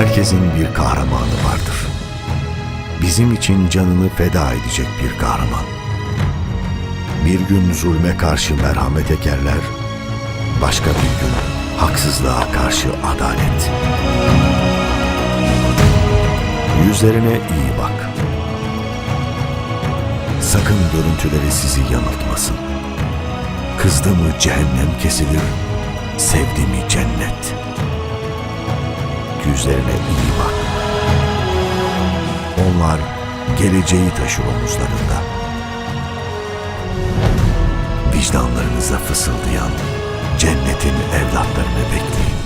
Hepimizin bir kahramanı vardır. Bizim için canını feda edecek bir kahraman. Bir gün zulme karşı merhamet ekerler, başka bir gün haksızlığa karşı adalet. Yüzlerine iyi bak. Sakın görüntüleri sizi yanıltmasın. Kızdı mı cehennem kesilir, sevdi mi cennet. Yüzlerine iyi bak. Onlar geleceği taşır omuzlarında. Vicdanlarınıza fısıldayan cennetin evlatlarını bekleyin.